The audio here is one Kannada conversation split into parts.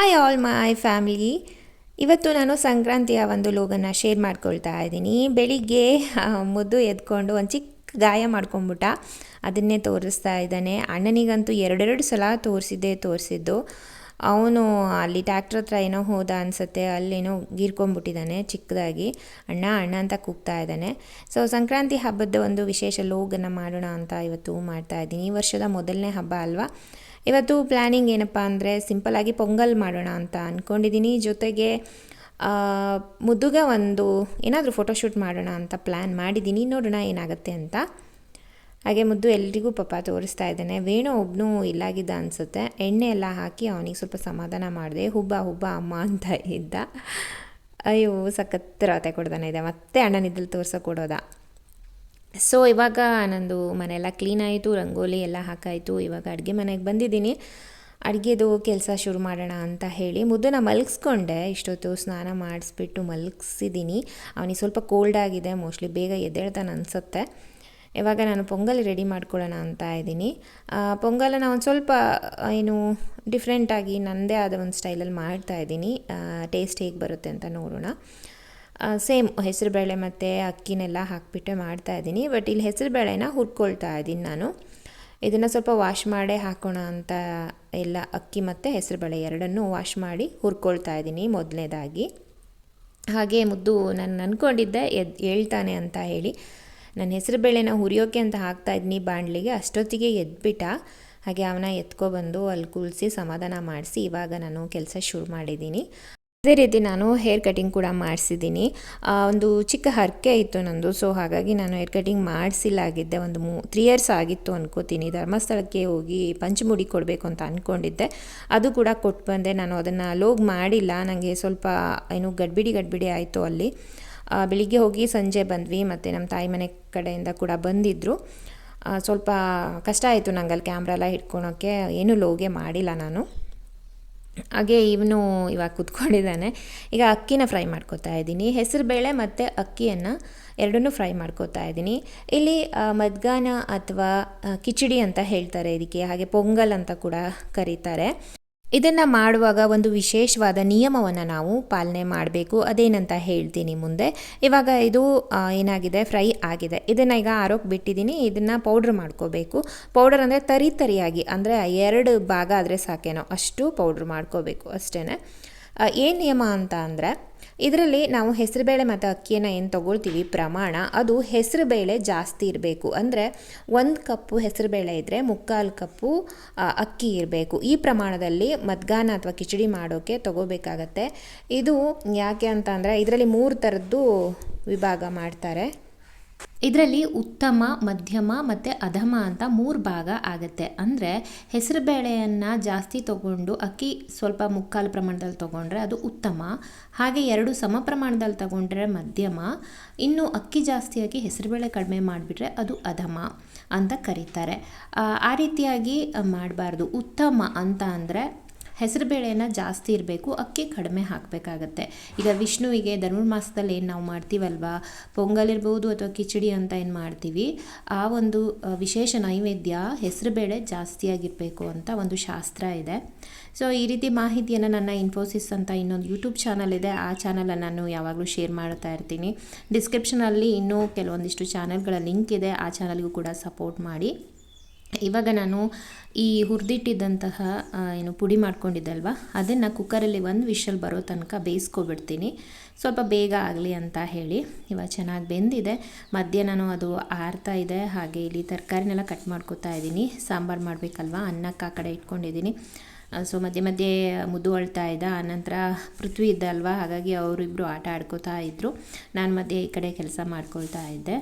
ಹಾಯ್ ಆಲ್ ಮೈ ಫ್ಯಾಮಿಲಿ ಇವತ್ತು ನಾನು ಸಂಕ್ರಾಂತಿಯ ಒಂದು ಲೋಗನ್ನ ಶೇರ್ ಮಾಡ್ಕೊಳ್ತಾ ಇದ್ದೀನಿ. ಬೆಳಿಗ್ಗೆ ಮುದ್ದು ಎದ್ಕೊಂಡು ಒಂದು ಚಿಕ್ಕ ಗಾಯ ಮಾಡ್ಕೊಂಬಿಟ್ಟ ಅದನ್ನೇ ತೋರಿಸ್ತಾ ಇದ್ದಾನೆ. ಅಣ್ಣನಿಗಂತೂ ಎರಡೆರಡು ಸಲ ತೋರಿಸಿದ್ದೆ ತೋರಿಸಿದ್ದು. ಅವನು ಅಲ್ಲಿ ಟ್ಯಾಕ್ಟ್ರ್ ಹತ್ರ ಏನೋ ಹೋದ ಅನಿಸುತ್ತೆ. ಅಲ್ಲೇನೋ ಗೀರ್ಕೊಂಬಿಟ್ಟಿದ್ದಾನೆ ಚಿಕ್ಕದಾಗಿ. ಅಣ್ಣ ಅಣ್ಣ ಅಂತ ಕೂಗ್ತಾ ಇದ್ದಾನೆ. ಸೊ ಸಂಕ್ರಾಂತಿ ಹಬ್ಬದ ಒಂದು ವಿಶೇಷ ಲೋಗನ್ನು ಮಾಡೋಣ ಅಂತ ಇವತ್ತು ಮಾಡ್ತಾ ಇದ್ದೀನಿ. ಈ ವರ್ಷದ ಮೊದಲನೇ ಹಬ್ಬ ಅಲ್ವಾ? ಇವತ್ತು ಪ್ಲ್ಯಾನಿಂಗ್ ಏನಪ್ಪ ಅಂದರೆ ಸಿಂಪಲ್ಲಾಗಿ ಪೊಂಗಲ್ ಮಾಡೋಣ ಅಂತ ಅಂದ್ಕೊಂಡಿದ್ದೀನಿ ಜೊತೆಗೆ ಮುದ್ದುಗೆ ಒಂದು ಏನಾದರೂ ಫೋಟೋಶೂಟ್ ಮಾಡೋಣ ಅಂತ ಪ್ಲ್ಯಾನ್ ಮಾಡಿದ್ದೀನಿ ನೋಡೋಣ ಏನಾಗುತ್ತೆ ಅಂತ. ಹಾಗೆ ಮುದ್ದು ಎಲ್ರಿಗೂ ಪಾಪ ತೋರಿಸ್ತಾ ಇದ್ದಾನೆ. ವೇಣು ಒಬ್ಬನು ಇಲ್ಲಾಗಿದ್ದ ಅನಿಸುತ್ತೆ. ಎಣ್ಣೆ ಎಲ್ಲ ಹಾಕಿ ಅವನಿಗೆ ಸ್ವಲ್ಪ ಸಮಾಧಾನ ಮಾಡಿದೆ. ಹುಬ್ಬ ಹುಬ್ಬ, ಅಮ್ಮ ಅಂತ ಇದ್ದ. ಅಯ್ಯೋ, ಸಖತ್ ರಾತೆ ಕೊಡ್ದಾನೆ ಇದೆ. ಮತ್ತೆ ಅಣ್ಣನಿದ್ದಲ್ಲಿ ತೋರಿಸೋ ಕೊಡೋದ ಸೊ ಇವಾಗ ನಂದು ಮನೆಯೆಲ್ಲ ಕ್ಲೀನ್ ಆಯಿತು, ರಂಗೋಲಿ ಎಲ್ಲ ಹಾಕಾಯಿತು. ಇವಾಗ ಅಡುಗೆ ಮನೆಗೆ ಬಂದಿದ್ದೀನಿ. ಅಡುಗೆದು ಕೆಲಸ ಶುರು ಮಾಡೋಣ ಅಂತ ಹೇಳಿ ಮುದ್ದನ್ನ ಮಲಗಿಸ್ಕೊಂಡೆ. ಇಷ್ಟೊತ್ತು ಸ್ನಾನ ಮಾಡಿಸ್ಬಿಟ್ಟು ಮಲಗಿಸಿದ್ದೀನಿ. ಅವನಿಗೆ ಸ್ವಲ್ಪ ಕೋಲ್ಡ್ ಆಗಿದೆ ಮೋಸ್ಟ್ಲಿ ಬೇಗ ಎದ್ದೇಳ್ತಾನೆ ಅನಿಸುತ್ತೆ. ಇವಾಗ ನಾನು ಪೊಂಗಲ್ ರೆಡಿ ಮಾಡ್ಕೊಳ್ಳೋಣ ಅಂತ ಇದ್ದೀನಿ. ಪೊಂಗಲನ್ನು ಒಂದು ಸ್ವಲ್ಪ ಏನು ಡಿಫ್ರೆಂಟಾಗಿ ನನ್ನದೇ ಆದ ಒಂದು ಸ್ಟೈಲಲ್ಲಿ ಮಾಡ್ತಾ ಇದ್ದೀನಿ. ಟೇಸ್ಟ್ ಹೇಗೆ ಬರುತ್ತೆ ಅಂತ ನೋಡೋಣ. ಸೇಮ್ ಹೆಸರುಬೇಳೆ ಮತ್ತು ಅಕ್ಕಿನೆಲ್ಲ ಹಾಕಿಬಿಟ್ಟೆ ಮಾಡ್ತಾ ಇದ್ದೀನಿ. ಬಟ್ ಇಲ್ಲಿ ಹೆಸರುಬೇಳೆನ ಹುರ್ಕೊಳ್ತಾ ಇದ್ದೀನಿ ನಾನು. ಇದನ್ನು ಸ್ವಲ್ಪ ವಾಶ್ ಮಾಡೇ ಹಾಕೋಣ ಅಂತ ಎಲ್ಲ ಅಕ್ಕಿ ಮತ್ತು ಹೆಸರುಬೇಳೆ ಎರಡನ್ನೂ ವಾಶ್ ಮಾಡಿ ಹುರ್ಕೊಳ್ತಾ ಇದ್ದೀನಿ ಮೊದಲನೇದಾಗಿ. ಹಾಗೆ ಮುದ್ದು ನಾನು ಅಂದ್ಕೊಂಡಿದ್ದೆ ಎದ್, ಹೇಳ್ತಾನೆ ಅಂತ ಹೇಳಿ. ನನ್ನ ಹೆಸರುಬೇಳೆನ ಹುರಿಯೋಕೆ ಅಂತ ಹಾಕ್ತಾ ಇದ್ದೀನಿ ಬಾಣಲಿಗೆ, ಅಷ್ಟೊತ್ತಿಗೆ ಎದ್ಬಿಟ್ಟ. ಹಾಗೆ ಅವನ ಎತ್ಕೊಬಂದು ಅಲ್ಲಿ ಕುಳಿಸಿ ಸಮಾಧಾನ ಮಾಡಿಸಿ ಇವಾಗ ನಾನು ಕೆಲಸ ಶುರು ಮಾಡಿದ್ದೀನಿ. ಅದೇ ರೀತಿ ನಾನು ಹೇರ್ ಕಟಿಂಗ್ ಕೂಡ ಮಾಡಿಸಿದ್ದೀನಿ. ಒಂದು ಚಿಕ್ಕ ಹರಕೆ ಇತ್ತು ನಂದು. ಸೊ ಹಾಗಾಗಿ ನಾನು ಹೇರ್ ಕಟಿಂಗ್ ಮಾಡಿಸಿಲ್ಲ ಆಗಿದ್ದೆ ಒಂದು ಮೂ ತ್ರೀ ಇಯರ್ಸ್ ಆಗಿತ್ತು ಅನ್ಕೋತೀನಿ. ಧರ್ಮಸ್ಥಳಕ್ಕೆ ಹೋಗಿ ಪಂಚಮುಡಿ ಕೊಡಬೇಕು ಅಂತ ಅಂದ್ಕೊಂಡಿದ್ದೆ ಅದು ಕೂಡ ಕೊಟ್ಟು ಬಂದೆ. ನಾನು ಅದನ್ನು ಲೋಗ್ ಮಾಡಿಲ್ಲ. ನನಗೆ ಸ್ವಲ್ಪ, ಏನು, ಗಡ್ಬಿಡಿ ಗಡ್ಬಿಡಿ ಆಯಿತು ಅಲ್ಲಿ. ಬೆಳಿಗ್ಗೆ ಹೋಗಿ ಸಂಜೆ ಬಂದ್ವಿ. ಮತ್ತು ನಮ್ಮ ತಾಯಿ ಮನೆ ಕಡೆಯಿಂದ ಕೂಡ ಬಂದಿದ್ದರು ಸ್ವಲ್ಪ ಕಷ್ಟ ಆಯಿತು ನಂಗೆ ಅಲ್ಲಿ ಕ್ಯಾಮ್ರಾ ಎಲ್ಲ ಹಿಡ್ಕೊಳೋಕ್ಕೆ. ಏನೂ ಲೋಗೆ ಮಾಡಿಲ್ಲ ನಾನು. ಹಾಗೆ ಇವನು ಇವಾಗ ಕುತ್ಕೊಂಡಿದ್ದಾನೆ. ಈಗ ಅಕ್ಕಿನ ಫ್ರೈ ಮಾಡ್ಕೋತಾ ಇದ್ದೀನಿ. ಹೆಸರುಬೇಳೆ ಮತ್ತು ಅಕ್ಕಿಯನ್ನು ಎರಡನ್ನೂ ಫ್ರೈ ಮಾಡ್ಕೋತಾ ಇದ್ದೀನಿ. ಇಲ್ಲಿ ಮದ್ಗಾನ ಅಥವಾ ಕಿಚಡಿ ಅಂತ ಹೇಳ್ತಾರೆ ಇದಕ್ಕೆ. ಹಾಗೆ ಪೊಂಗಲ್ ಅಂತ ಕೂಡ ಕರೀತಾರೆ. ಇದನ್ನು ಮಾಡುವಾಗ ಒಂದು ವಿಶೇಷವಾದ ನಿಯಮವನ್ನು ನಾವು ಪಾಲನೆ ಮಾಡಬೇಕು. ಅದೇನಂತ ಹೇಳ್ತೀನಿ ಮುಂದೆ. ಇವಾಗ ಇದು ಏನಾಗಿದೆ? ಫ್ರೈ ಆಗಿದೆ. ಇದನ್ನು ಈಗ ಆರೋಕ್ ಬಿಟ್ಟಿದ್ದೀನಿ. ಇದನ್ನು ಪೌಡ್ರ್ ಮಾಡ್ಕೋಬೇಕು. ಪೌಡರ್ ಅಂದರೆ ತರಿ ತರಿಯಾಗಿ, ಅಂದರೆ ಎರಡು ಭಾಗ ಆದರೆ ಸಾಕೇನೋ ಅಷ್ಟು ಪೌಡ್ರ್ ಮಾಡ್ಕೋಬೇಕು ಅಷ್ಟೇ ಏನು ನಿಯಮ ಅಂತ ಅಂದರೆ ಇದರಲ್ಲಿ ನಾವು ಹೆಸರುಬೇಳೆ ಮತ್ತು ಅಕ್ಕಿಯನ್ನು ಏನು ತೊಗೊಳ್ತೀವಿ? ಪ್ರಮಾಣ. ಅದು ಹೆಸರುಬೇಳೆ ಜಾಸ್ತಿ ಇರಬೇಕು. ಅಂದರೆ ಒಂದು ಕಪ್ಪು ಹೆಸರುಬೇಳೆ ಇದ್ದರೆ ಮುಕ್ಕಾಲು ಕಪ್ಪು ಅಕ್ಕಿ ಇರಬೇಕು. ಈ ಪ್ರಮಾಣದಲ್ಲಿ ಮದ್ಗಾನ ಅಥವಾ ಕಿಚಡಿ ಮಾಡೋಕ್ಕೆ ತಗೋಬೇಕಾಗತ್ತೆ. ಇದು ಯಾಕೆ ಅಂತ ಇದರಲ್ಲಿ ಮೂರು ಥರದ್ದು ವಿಭಾಗ ಮಾಡ್ತಾರೆ. ಇದರಲ್ಲಿ ಉತ್ತಮ, ಮಧ್ಯಮ ಮತ್ತು ಅಧಮ ಅಂತ ಮೂರು ಭಾಗ ಆಗುತ್ತೆ. ಅಂದರೆ ಹೆಸರುಬೇಳೆಯನ್ನು ಜಾಸ್ತಿ ತಗೊಂಡು ಅಕ್ಕಿ ಸ್ವಲ್ಪ ಮುಕ್ಕಾಲು ಪ್ರಮಾಣದಲ್ಲಿ ತಗೊಂಡ್ರೆ ಅದು ಉತ್ತಮ. ಹಾಗೆ ಎರಡು ಸಮ ಪ್ರಮಾಣದಲ್ಲಿ ತಗೊಂಡ್ರೆ ಮಧ್ಯಮ. ಇನ್ನು ಅಕ್ಕಿ ಜಾಸ್ತಿ ಹಾಕಿ ಹೆಸರುಬೇಳೆ ಕಡಿಮೆ ಮಾಡಿಬಿಟ್ರೆ ಅದು ಅಧಮ ಅಂತ ಕರೀತಾರೆ. ಆ ರೀತಿಯಾಗಿ ಮಾಡಬಾರ್ದು. ಉತ್ತಮ ಅಂತ ಅಂದರೆ ಹೆಸರುಬೇಳೆನ ಜಾಸ್ತಿ ಇರಬೇಕು, ಅಕ್ಕಿ ಕಡಿಮೆ ಹಾಕಬೇಕಾಗತ್ತೆ. ಈಗ ವಿಷ್ಣುವಿಗೆ ಧನುರ್ಮಾಸದಲ್ಲಿ ಏನು ನಾವು ಮಾಡ್ತೀವಲ್ವಾ? ಪೊಂಗಲ್ ಇರ್ಬೋದು ಅಥವಾ ಕಿಚಡಿ ಅಂತ ಏನು ಮಾಡ್ತೀವಿ? ಆ ಒಂದು ವಿಶೇಷ ನೈವೇದ್ಯ ಹೆಸರುಬೇಳೆ ಜಾಸ್ತಿಯಾಗಿರಬೇಕು ಅಂತ ಒಂದು ಶಾಸ್ತ್ರ ಇದೆ. ಸೊ ಈ ರೀತಿ ಮಾಹಿತಿಯನ್ನು ನನ್ನ ಇನ್ಫೋಸಿಸ್ ಅಂತ ಇನ್ನೊಂದು ಯೂಟ್ಯೂಬ್ ಚಾನಲ್ ಇದೆ. ಆ ಚಾನಲನ್ನು ನಾನು ಯಾವಾಗಲೂ ಶೇರ್ ಮಾಡ್ತಾ ಇರ್ತೀನಿ. ಡಿಸ್ಕ್ರಿಪ್ಷನಲ್ಲಿ ಇನ್ನೂ ಕೆಲವೊಂದಿಷ್ಟು ಚಾನಲ್ಗಳ ಲಿಂಕ್ ಇದೆ. ಆ ಚಾನಲ್ಗೂ ಕೂಡ ಸಪೋರ್ಟ್ ಮಾಡಿ. ಇವಾಗ ನಾನು ಈ ಹುರಿದಿಟ್ಟಿದ್ದಂತಹ ಏನು ಪುಡಿ ಮಾಡ್ಕೊಂಡಿದ್ದಲ್ವ, ಅದನ್ನು ಕುಕ್ಕರಲ್ಲಿ ಒಂದು ವಿಷಲ್ ಬರೋ ತನಕ ಬೇಯಿಸ್ಕೊಬಿಡ್ತೀನಿ. ಸ್ವಲ್ಪ ಬೇಗ ಆಗಲಿ ಅಂತ ಹೇಳಿ, ಇವಾಗ ಚೆನ್ನಾಗಿ ಬೆಂದಿದೆ. ಮಧ್ಯೆ ನಾನು ಅದು ಆರ್ತಾ ಇದೆ, ಹಾಗೆ ಇಲ್ಲಿ ತರಕಾರಿನೆಲ್ಲ ಕಟ್ ಮಾಡ್ಕೊತಾ ಇದ್ದೀನಿ. ಸಾಂಬಾರು ಮಾಡಬೇಕಲ್ವಾ, ಅನ್ನಕ್ಕೆ ಆ ಕಡೆ ಇಟ್ಕೊಂಡಿದ್ದೀನಿ. ಸೊ ಮಧ್ಯೆ ಮಧ್ಯೆ ಮುದ್ದು ಅಳ್ತಾ ಇದ್ದ, ಆನಂತರ ಪೃಥ್ವಿ ಇದ್ದ ಅಲ್ವಾ, ಹಾಗಾಗಿ ಅವರಿಬ್ಬರು ಆಟ ಆಡ್ಕೋತಾ ಇದ್ದರು ನಾನು ಮಧ್ಯೆ ಈ ಕಡೆ ಕೆಲಸ ಮಾಡ್ಕೊಳ್ತಾ ಇದ್ದೆ.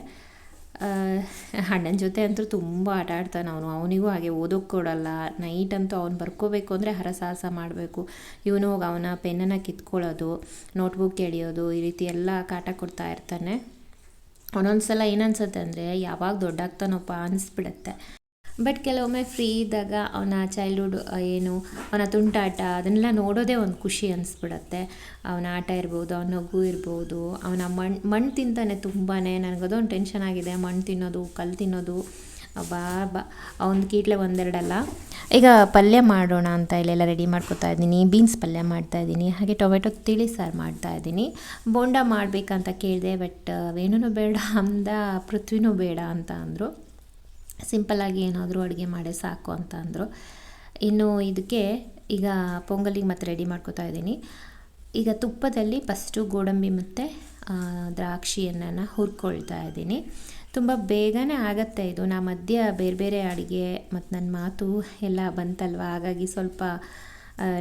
ಅಣ್ಣನ ಜೊತೆ ಅಂತೂ ತುಂಬ ಆಟ ಆಡ್ತಾನೆ ಅವನು. ಅವನಿಗೂ ಹಾಗೆ ಓದೋಕ್ಕೆ ಕೊಡಲ್ಲ. ನೈಟ್ ಅಂತೂ ಅವ್ನು ಬರ್ಕೋಬೇಕು ಅಂದರೆ ಹರಸಾಹಸ ಮಾಡಬೇಕು. ಇವನು ಹೋಗಿ ಅವನ ಪೆನ್ನನ್ನು ಕಿತ್ಕೊಳ್ಳೋದು ನೋಟ್ಬುಕ್ ಎಳೆಯೋದು, ಈ ರೀತಿ ಎಲ್ಲ ಕಾಟ ಕೊಡ್ತಾ ಇರ್ತಾನೆ. ಒಂದೊಂದು ಸಲ ಏನನ್ಸುತ್ತೆ ಅಂದರೆ ಯಾವಾಗ ದೊಡ್ಡಾಗ್ತಾನಪ್ಪ ಅನಿಸ್ಬಿಡುತ್ತೆ. ಬಟ್ ಕೆಲವೊಮ್ಮೆ ಫ್ರೀ ಇದ್ದಾಗ ಅವನ ಚೈಲ್ಡ್ಹುಡ್ ಏನು, ಅವನ ತುಂಟಾಟ, ಅದನ್ನೆಲ್ಲ ನೋಡೋದೇ ಒಂದು ಖುಷಿ ಅನಿಸ್ಬಿಡತ್ತೆ. ಅವನ ಆಟ ಇರ್ಬೋದು, ಅವನ ನಗು ಇರ್ಬೋದು, ಅವನ ಮಣ್ಣು ಮಣ್ಣು ತಿಂತಾನೆ ತುಂಬಾ ನನಗದೊಂದು ಟೆನ್ಷನ್ ಆಗಿದೆ. ಮಣ್ಣು ತಿನ್ನೋದು, ಕಲ್ಲು ತಿನ್ನೋದು. ಬಾ ಬಾ. ಅವನ ಕೀಟ್ಲೆ ಒಂದೆರಡಲ್ಲ. ಈಗ ಪಲ್ಯ ಮಾಡೋಣ ಅಂತ ಇಲ್ಲೆಲ್ಲ ರೆಡಿ ಮಾಡ್ಕೊತಾ ಇದ್ದೀನಿ. ಬೀನ್ಸ್ ಪಲ್ಯ ಮಾಡ್ತಾ ಇದ್ದೀನಿ. ಹಾಗೆ ಟೊಮೆಟೊ ತಿಳಿ ಸಾರು ಮಾಡ್ತಾ ಇದ್ದೀನಿ. ಬೋಂಡ ಮಾಡಬೇಕಂತ ಕೇಳಿದೆ ಬಟ್ ವೇಣುನೂ ಬೇಡ, ಅಂದ, ಪೃಥ್ವಿನೂ ಬೇಡ ಅಂತ ಅಂದರು. ಸಿಂಪಲ್ಲಾಗಿ ಏನಾದರೂ ಅಡುಗೆ ಮಾಡೇ ಸಾಕು ಅಂತ ಅಂದರು. ಇನ್ನು ಇದಕ್ಕೆ ಈಗ ಪೊಂಗಲಿಗೆ ಮತ್ತೆ ರೆಡಿ ಮಾಡ್ಕೋತಾ ಇದ್ದೀನಿ. ಈಗ ತುಪ್ಪದಲ್ಲಿ ಫಸ್ಟು ಗೋಡಂಬಿ ಮತ್ತು ದ್ರಾಕ್ಷಿಯನ್ನು ಹುರ್ಕೊಳ್ತಾ ಇದ್ದೀನಿ. ತುಂಬ ಬೇಗನೆ ಆಗತ್ತೆ ಇದು. ನಾ ಮಧ್ಯ ಬೇರೆ ಬೇರೆ ಅಡುಗೆ ಮತ್ತು ನನ್ನ ಮಾತು ಎಲ್ಲ ಬಂತಲ್ವ? ಹಾಗಾಗಿ ಸ್ವಲ್ಪ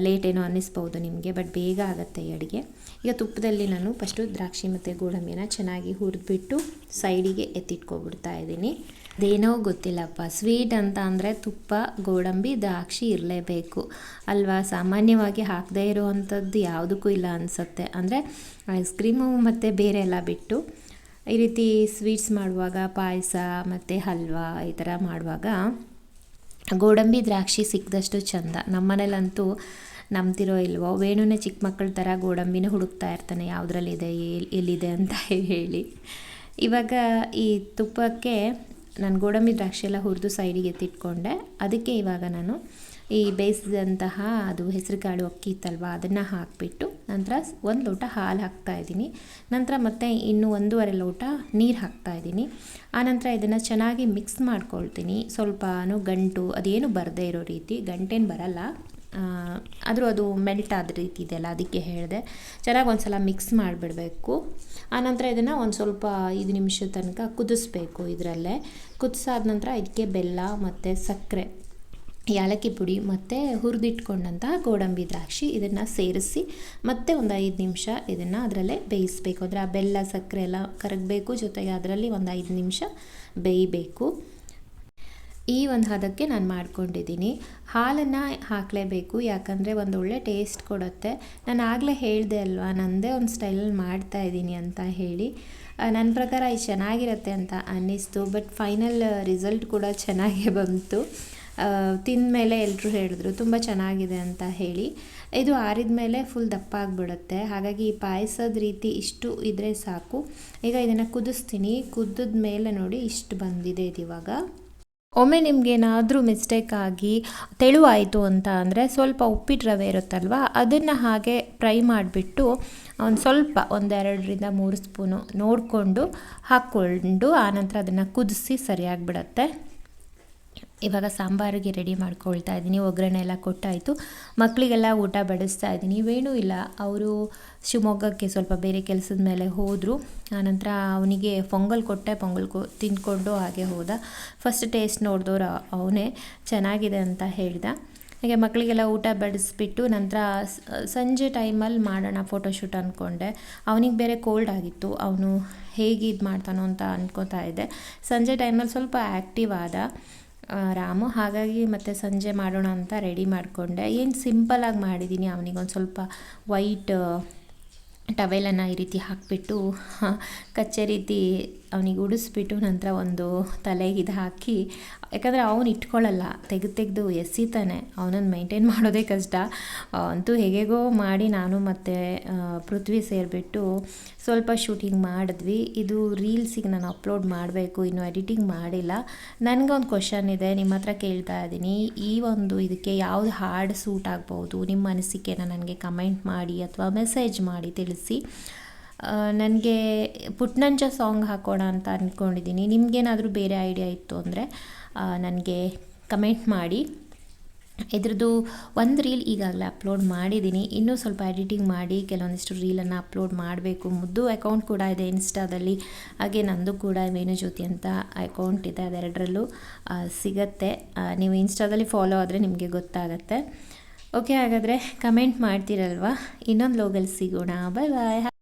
ಲೇಟ್ ಏನೋ ಅನ್ನಿಸ್ಬೋದು ನಿಮಗೆ ಬಟ್ ಬೇಗ ಆಗುತ್ತೆ ಈ ಅಡುಗೆ. ಈಗ ತುಪ್ಪದಲ್ಲಿ ನಾನು ಫಸ್ಟು ದ್ರಾಕ್ಷಿ ಮತ್ತು ಗೋಡಂಬಿನ ಚೆನ್ನಾಗಿ ಹುರಿದ್ಬಿಟ್ಟು ಸೈಡಿಗೆ ಎತ್ತಿಟ್ಕೊಬಿಡ್ತಾ ಇದ್ದೀನಿ. ಅದೇನೋ ಗೊತ್ತಿಲ್ಲಪ್ಪ ಸ್ವೀಟ್ ಅಂತ ಅಂದರೆ ತುಪ್ಪ, ಗೋಡಂಬಿ, ದ್ರಾಕ್ಷಿ ಇರಲೇಬೇಕು. ಅಲ್ವಾ? ಸಾಮಾನ್ಯವಾಗಿ ಹಾಕದೇ ಇರುವಂಥದ್ದು ಯಾವುದಕ್ಕೂ ಇಲ್ಲ ಅನಿಸುತ್ತೆ. ಅಂದರೆ ಐಸ್ ಕ್ರೀಮು ಮತ್ತು ಬೇರೆ ಎಲ್ಲ ಬಿಟ್ಟು ಈ ರೀತಿ ಸ್ವೀಟ್ಸ್ ಮಾಡುವಾಗ ಪಾಯಸ ಮತ್ತು ಹಲ್ವಾ ಈ ಥರ ಮಾಡುವಾಗ ಗೋಡಂಬಿ ದ್ರಾಕ್ಷಿ ಸಿಕ್ಕದಷ್ಟು ಚಂದ. ನಮ್ಮನೇಲಂತೂ ನಂಬ್ತಿರೋ ಇಲ್ವೋ, ವೇಣುನೇ ಚಿಕ್ಕ ಮಕ್ಕಳ ಥರ ಗೋಡಂಬಿನ ಹುಡುಕ್ತಾ ಇರ್ತಾನೆ, ಯಾವುದ್ರಲ್ಲಿದೆ ಎಲ್ಲಿದೆ ಅಂತ ಹೇಳಿ. ಇವಾಗ ಈ ತುಪ್ಪಕ್ಕೆ ನಾನು ಗೋಡಂಬಿ ದ್ರಾಕ್ಷಿ ಎಲ್ಲ ಹುರಿದು ಸೈಡಿಗೆ ಎತ್ತಿಟ್ಕೊಂಡೆ. ಅದಕ್ಕೆ ಇವಾಗ ನಾನು ಈ ಬೇಯಿಸಿದಂತಹ ಅದು ಹೆಸರುಕಾಳು ಅಕ್ಕಿ ಇತ್ತಲ್ವ, ಅದನ್ನು ಹಾಕಿಬಿಟ್ಟು ನಂತರ ಒಂದು ಲೋಟ ಹಾಲು ಹಾಕ್ತಾ ಇದ್ದೀನಿ. ನಂತರ ಮತ್ತೆ ಇನ್ನು ಒಂದೂವರೆ ಲೋಟ ನೀರು ಹಾಕ್ತಾ ಇದ್ದೀನಿ. ಆನಂತರ ಇದನ್ನು ಚೆನ್ನಾಗಿ ಮಿಕ್ಸ್ ಮಾಡ್ಕೊಳ್ತೀನಿ. ಸ್ವಲ್ಪನೂ ಗಂಟು, ಅದೇನು ಬರದೇ ಇರೋ ರೀತಿ, ಗಂಟೇನು ಬರಲ್ಲ. ಆದರೂ ಅದು ಮೆಲ್ಟ್ ಆದ ರೀತಿ ಇದೆಯಲ್ಲ ಅದಕ್ಕೆ ಹೇಳಿದೆ. ಚೆನ್ನಾಗಿ ಒಂದು ಸಲ ಮಿಕ್ಸ್ ಮಾಡಿಬಿಡಬೇಕು ಆನಂತರ ಇದನ್ನು ಒಂದು ಸ್ವಲ್ಪ ಐದು ನಿಮಿಷದ ತನಕ ಕುದಿಸ್ಬೇಕು ಇದರಲ್ಲೇ. ಕುದಿಸಾದ ನಂತರ ಇದಕ್ಕೆ ಬೆಲ್ಲ ಮತ್ತು ಸಕ್ಕರೆ. ಯಾಲಕ್ಕಿ ಪುಡಿ ಮತ್ತು ಹುರಿದಿಟ್ಕೊಂಡಂತಹ ಗೋಡಂಬಿ ದ್ರಾಕ್ಷಿ ಇದನ್ನು ಸೇರಿಸಿ ಮತ್ತೆ ಒಂದು ಐದು ನಿಮಿಷ ಇದನ್ನು ಅದರಲ್ಲೇ ಬೇಯಿಸಬೇಕು. ಅಂದರೆ ಆ ಬೆಲ್ಲ, ಸಕ್ಕರೆ ಎಲ್ಲ ಕರಗಬೇಕು. ಜೊತೆಗೆ ಅದರಲ್ಲಿ ಒಂದು ಐದು ನಿಮಿಷ ಬೇಯಬೇಕು. ಈ ಒಂದು ಹದಕ್ಕೆ ನಾನು ಮಾಡ್ಕೊಂಡಿದ್ದೀನಿ. ಹಾಲನ್ನು ಹಾಕಲೇಬೇಕು. ಯಾಕಂದರೆ ಒಂದು ಒಳ್ಳೆ ಟೇಸ್ಟ್ ಕೊಡುತ್ತೆ. ನಾನು ಆಗಲೇ ಹೇಳಿದೆ ಅಲ್ವಾ ನನ್ನದೇ ಒಂದು ಸ್ಟೈಲಲ್ಲಿ ಮಾಡ್ತಾ ಇದ್ದೀನಿ ಅಂತ ಹೇಳಿ. ನನ್ನ ಪ್ರಕಾರ ಇದು ಚೆನ್ನಾಗಿರುತ್ತೆ ಅಂತ ಅನ್ನಿಸ್ತು. ಬಟ್ ಫೈನಲ್ ರಿಸಲ್ಟ್ ಕೂಡ ಚೆನ್ನಾಗೇ ಬಂತು. ತಿಂದ ಮೇಲೆ ಎಲ್ಲರೂ ಹೇಳಿದ್ರು, ತುಂಬ ಚೆನ್ನಾಗಿದೆ ಅಂತ ಹೇಳಿ. ಇದು ಆರಿದ ಮೇಲೆ ಫುಲ್ ದಪ್ಪ ಆಗಿಬಿಡುತ್ತೆ. ಹಾಗಾಗಿ ಈ ಪಾಯಸದ ರೀತಿ ಇಷ್ಟು ಇದ್ದರೆ ಸಾಕು. ಈಗ ಇದನ್ನು ಕುದಿಸ್ತೀನಿ. ಕುದ್ದಿದ ಮೇಲೆ ನೋಡಿ ಇಷ್ಟು ಬಂದಿದೆ ಇದು ಇವಾಗ. ಒಮ್ಮೆ ನಿಮಗೇನಾದರೂ ಮಿಸ್ಟೇಕ್ ಆಗಿ ತೆಳುವಾಯಿತು ಅಂತ ಅಂದರೆ ಸ್ವಲ್ಪ ಉಪ್ಪಿಟ್ಟು ರವೆ ಇರುತ್ತಲ್ವ, ಅದನ್ನು ಹಾಗೆ ಫ್ರೈ ಮಾಡಿಬಿಟ್ಟು ಒಂದು ಸ್ವಲ್ಪ ಒಂದೆರಡರಿಂದ ಮೂರು ಸ್ಪೂನು ನೋಡಿಕೊಂಡು ಹಾಕ್ಕೊಂಡು ಆನಂತರ ಅದನ್ನು ಕುದಿಸಿ ಸರಿಯಾಗಿಬಿಡತ್ತೆ. ಇವಾಗ ಸಾಂಬಾರಿಗೆ ರೆಡಿ ಮಾಡ್ಕೊಳ್ತಾ ಇದ್ದೀನಿ, ಒಗ್ಗರಣೆ ಎಲ್ಲ ಕೊಟ್ಟಾಯಿತು. ಮಕ್ಕಳಿಗೆಲ್ಲ ಊಟ ಬಡಿಸ್ತಾ ಇದ್ದೀನಿ. ಇವೇನೂ ಇಲ್ಲ. ಅವರು ಶಿವಮೊಗ್ಗಕ್ಕೆ ಸ್ವಲ್ಪ ಬೇರೆ ಕೆಲಸದ ಮೇಲೆ ಹೋದರು. ಆನಂತರ ಅವನಿಗೆ ಪೊಂಗಲ್ ಕೊಟ್ಟೆ, ಪೊಂಗಲ್ ಕೊ, ತಿಂದ್ಕೊಂಡು ಹಾಗೆ ಹೋದ. ಫಸ್ಟ್ ಟೇಸ್ಟ್ ನೋಡಿದವ್ರು ಅವನೇ. ಚೆನ್ನಾಗಿದೆ ಅಂತ ಹೇಳ್ದ. ಹಾಗೆ ಮಕ್ಕಳಿಗೆಲ್ಲ ಊಟ ಬಡಿಸ್ಬಿಟ್ಟು ನಂತರ ಸಂಜೆ ಟೈಮಲ್ಲಿ ಮಾಡೋಣ ಫೋಟೋಶೂಟ್ ಅಂದ್ಕೊಂಡೆ ಅವನಿಗೆ ಬೇರೆ ಕೋಲ್ಡ್ ಆಗಿತ್ತು. ಅವನು ಹೇಗೆ ಇದು ಮಾಡ್ತಾನೋ ಅಂತ ಅಂದ್ಕೋತಾ ಇದ್ದೆ. ಸಂಜೆ ಟೈಮಲ್ಲಿ ಸ್ವಲ್ಪ ಆ್ಯಕ್ಟಿವ್ ಆದ. ರಾಮು, ಹಾಗಾಗಿ ಮತ್ತೆ ಸಂಜೆ ಮಾಡೋಣ ಅಂತ ರೆಡಿ ಮಾಡಿಕೊಂಡೆ. ಏನು ಸಿಂಪಲಾಗಿ ಮಾಡಿದ್ದೀನಿ ಅವನಿಗೊಂದು ಸ್ವಲ್ಪ ವೈಟ್ ಟವೆಲನ್ನು ಈ ರೀತಿ ಹಾಕಿಬಿಟ್ಟು ಕಚ್ಚೆ ರೀತಿ ಅವನಿಗೆ ಉಡಿಸ್ಬಿಟ್ಟು ನಂತರ ಒಂದು ತಲೆಗೆ ಇದು ಹಾಕಿ, ಯಾಕಂದರೆ ಅವನು ಇಟ್ಕೊಳ್ಳಲ್ಲ, ತೆಗೆದು ತೆಗೆದು ಎಸಿತಾನೆ ಅವನನ್ನು ಮೈಂಟೈನ್ ಮಾಡೋದೇ ಕಷ್ಟ. ಅಂತೂ ಹೇಗೇಗೋ ಮಾಡಿ ನಾನು ಮತ್ತು ಪೃಥ್ವಿ ಸೇರಿಬಿಟ್ಟು ಸ್ವಲ್ಪ ಶೂಟಿಂಗ್ ಮಾಡಿದ್ವಿ. ಇದು ರೀಲ್ಸಿಗೆ ನಾನು ಅಪ್ಲೋಡ್ ಮಾಡಬೇಕು, ಇನ್ನೂ ಎಡಿಟಿಂಗ್ ಮಾಡಿಲ್ಲ. ನನಗೊಂದು ಕ್ವಶನ್ ಇದೆ ನಿಮ್ಮ ಹತ್ರ ಕೇಳ್ತಾ ಇದ್ದೀನಿ. ಈ ಒಂದು ಇದಕ್ಕೆ ಯಾವುದು ಹಾಡು ಸೂಟ್ ಆಗ್ಬೋದು? ನಿಮ್ಮ ಅನಿಸಿಕೆನ ನನಗೆ ಕಮೆಂಟ್ ಮಾಡಿ ಅಥವಾ ಮೆಸೇಜ್ ಮಾಡಿ ತಿಳಿಸಿ. ನನಗೆ ಪುಟ್ನಂಚ ಸಾಂಗ್ ಹಾಕೋಣ ಅಂತ ಅಂದ್ಕೊಂಡಿದ್ದೀನಿ ನಿಮಗೇನಾದರೂ ಬೇರೆ ಐಡಿಯಾ ಇತ್ತು ಅಂದರೆ ನನಗೆ ಕಮೆಂಟ್ ಮಾಡಿ. ಇದ್ರದ್ದು ಒಂದು ರೀಲ್ ಈಗಾಗಲೇ ಅಪ್ಲೋಡ್ ಮಾಡಿದ್ದೀನಿ. ಇನ್ನೂ ಸ್ವಲ್ಪ ಎಡಿಟಿಂಗ್ ಮಾಡಿ, ಕೆಲವೊಂದಿಷ್ಟು ರೀಲನ್ನು ಅಪ್ಲೋಡ್ ಮಾಡಬೇಕು. ಮುದ್ದು ಅಕೌಂಟ್ ಕೂಡ ಇದೆ ಇನ್ಸ್ಟಾದಲ್ಲಿ. ಹಾಗೆ ನಂದು ಕೂಡ ವೇಣುಜ್ಯೋತಿ ಅಂತ ಅಕೌಂಟ್ ಇದೆ ಅದೆರಡರಲ್ಲೂ ಸಿಗತ್ತೆ. ನೀವು ಇನ್ಸ್ಟಾದಲ್ಲಿ ಫಾಲೋ ಆದರೆ ನಿಮಗೆ ಗೊತ್ತಾಗತ್ತೆ. ಓಕೆ ಹಾಗಾದರೆ ಕಮೆಂಟ್ ಮಾಡ್ತೀರಲ್ವಾ? ಇನ್ನೊಂದು ಲೋಗಲ್ಲಿ ಸಿಗೋಣ. ಬಾಯ್ ಬಾಯ್